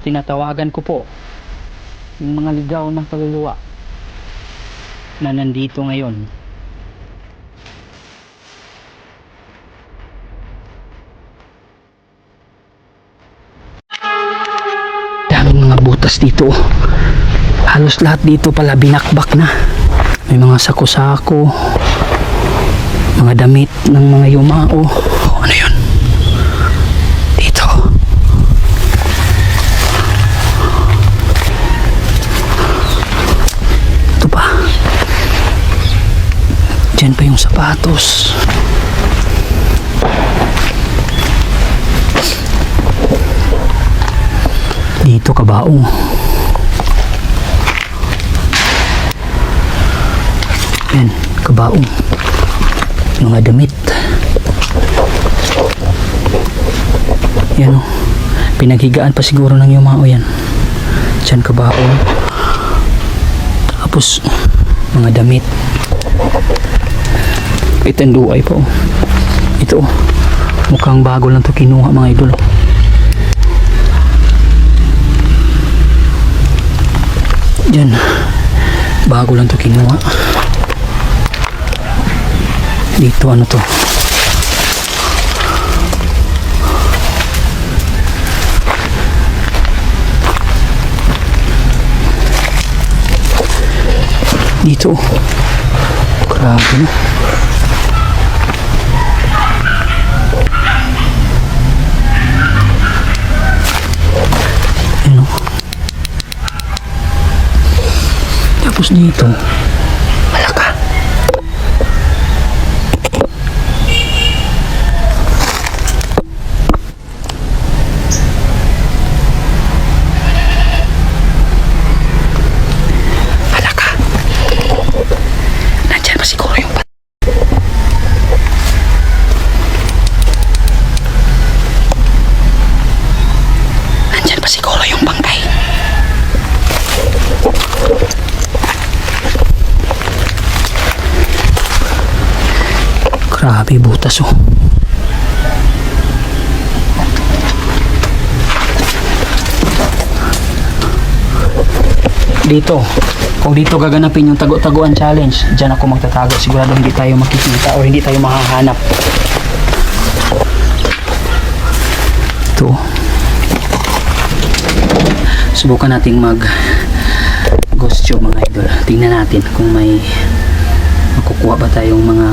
tinatawagan ko po yung mga ligaw na kaluluwa na nandito ngayon. Daming mga butas dito halos lahat dito pala binakbak na. May mga sako-sako mga damit ng mga yumao. Ano yun dito ito pa dyan pa yung sapatos. Dito kabaong yan kabaong mga damit. Yan o pinaghigaan pa siguro ng yumao yan. Dyan kabaong tapos mga damit itanduay pa o ito o mukhang bago lang to kinuha mga idol. Diyan. Bago lang to kinuha. Dito ano to? Dito. Grabe no. Tapos dito, malaka. Malaka. Nandyan pa siguro yung pat- Nandyan pa siguro yung bangkay. Grabe butas oh. Dito, kung dito gaganapin yung tago-taguan challenge, dyan ako magtatago. Sigurado hindi tayo makikita o hindi tayo makahanap. Ito. Subukan nating mag ghost tube mga idol. Tingnan natin kung may makukuha ba tayong mga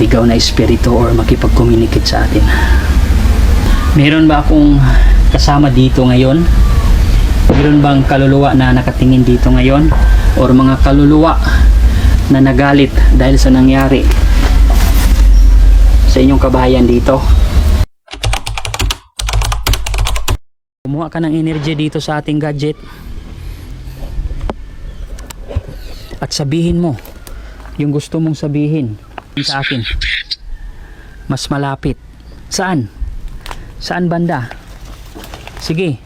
ligaw na espiritu or makipag-communicate sa atin. Meron ba akong kasama dito ngayon? Meron bang kaluluwa na nakatingin dito ngayon? Or mga kaluluwa na nagalit dahil sa nangyari sa inyong kabahayan dito? Kumuha ka ng energy dito sa ating gadget at sabihin mo yung gusto mong sabihin sa akin. Mas malapit. Saan? Saan banda? Sige.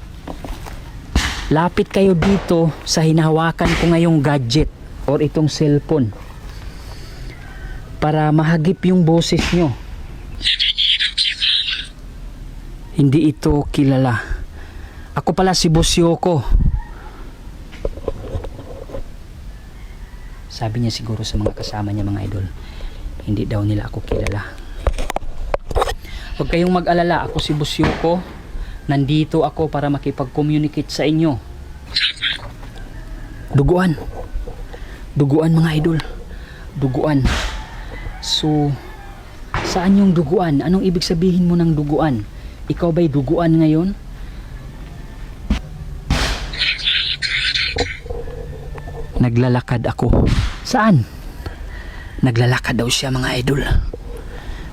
Lapit kayo dito sa hinahawakan ko ngayong gadget or itong cellphone para mahagip yung boses nyo. Hindi ito kilala. Ako pala si Boss Yoko. Sabi niya siguro sa mga kasama niya mga idol, hindi daw nila ako kilala. Huwag kayong mag-alala, ako si Boss Yoko. Nandito ako para makipag-communicate sa inyo. Duguan. Duguan mga idol. Duguan. So, saan yung duguan? Anong ibig sabihin mo ng duguan? Ikaw ba'y duguan ngayon? Naglalakad ako. Saan? Naglalakad daw siya mga idol.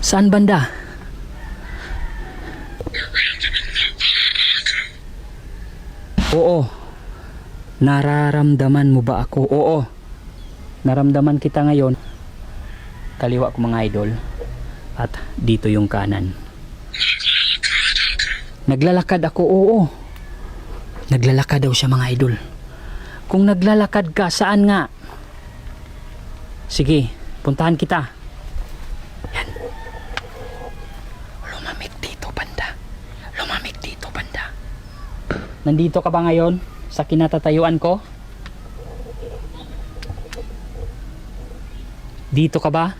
Saan banda? Oo. Nararamdaman mo ba ako? Oo. Naramdaman kita ngayon. Kaliwa ko mga idol. At dito yung kanan. Naglalakad ako? Oo. Naglalakad daw siya mga idol. Kung naglalakad ka, saan nga? Sige, puntahan kita. Yan. Lumamig dito, banda. Lumamig dito, banda. Nandito ka ba ngayon sa kinatatayuan ko? Dito ka ba?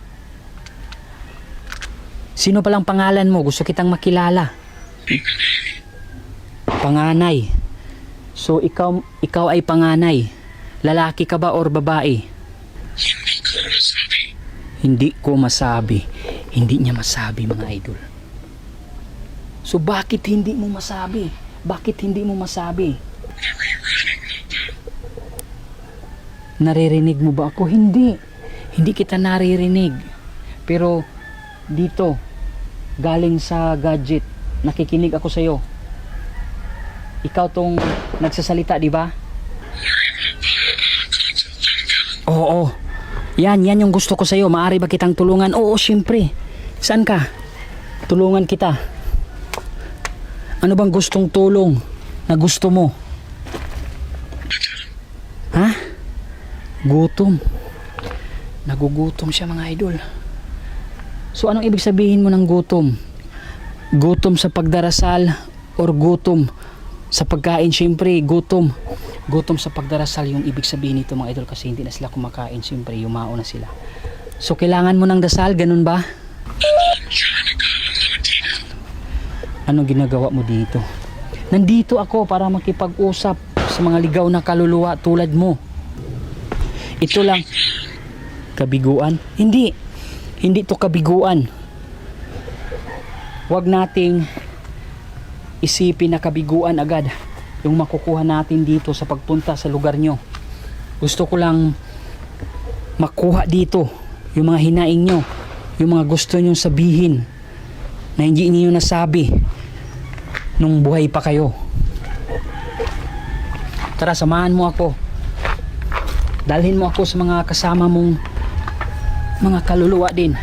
Sino palang pangalan mo? Gusto kitang makilala. Panganay. So ikaw ikaw ay panganay. Lalaki ka ba or babae? Hindi ko masabi. Hindi niya masabi mga idol. So bakit hindi mo masabi? Bakit hindi mo masabi? Naririnig mo ba ako? Hindi. Hindi kita naririnig. Pero dito, galing sa gadget, nakikinig ako sa'yo. Ikaw tong nagsasalita, di ba? Oo. Yan, yan yung gusto ko sa'yo. Maari ba kitang tulungan? Oo, syempre. Saan ka? Tulungan kita. Ano bang gustong tulong na gusto mo? Ha? Gutom. Nagugutom siya mga idol. So anong ibig sabihin mo ng gutom? Gutom sa pagdarasal or gutom sa pagkain? Siyempre, gutom. Gutom sa pagdarasal yung ibig sabihin nito mga idol kasi hindi na sila kumakain. Siyempre, yumao na sila. So kailangan mo ng dasal, ganun ba? Ano ginagawa mo dito? Nandito ako para makipag-usap sa mga ligaw na kaluluwa tulad mo. Ito lang. Kabiguan? Hindi. Hindi to kabiguan. Huwag nating isipin na kabiguan agad yung makukuha natin dito sa pagpunta sa lugar nyo. Gusto ko lang makuha dito yung mga hinaing nyo, yung mga gusto nyo sabihin na hindi niyo nasabi nung buhay pa kayo. Tara, samahan mo ako. Dalhin mo ako sa mga kasama mong mga kaluluwa din.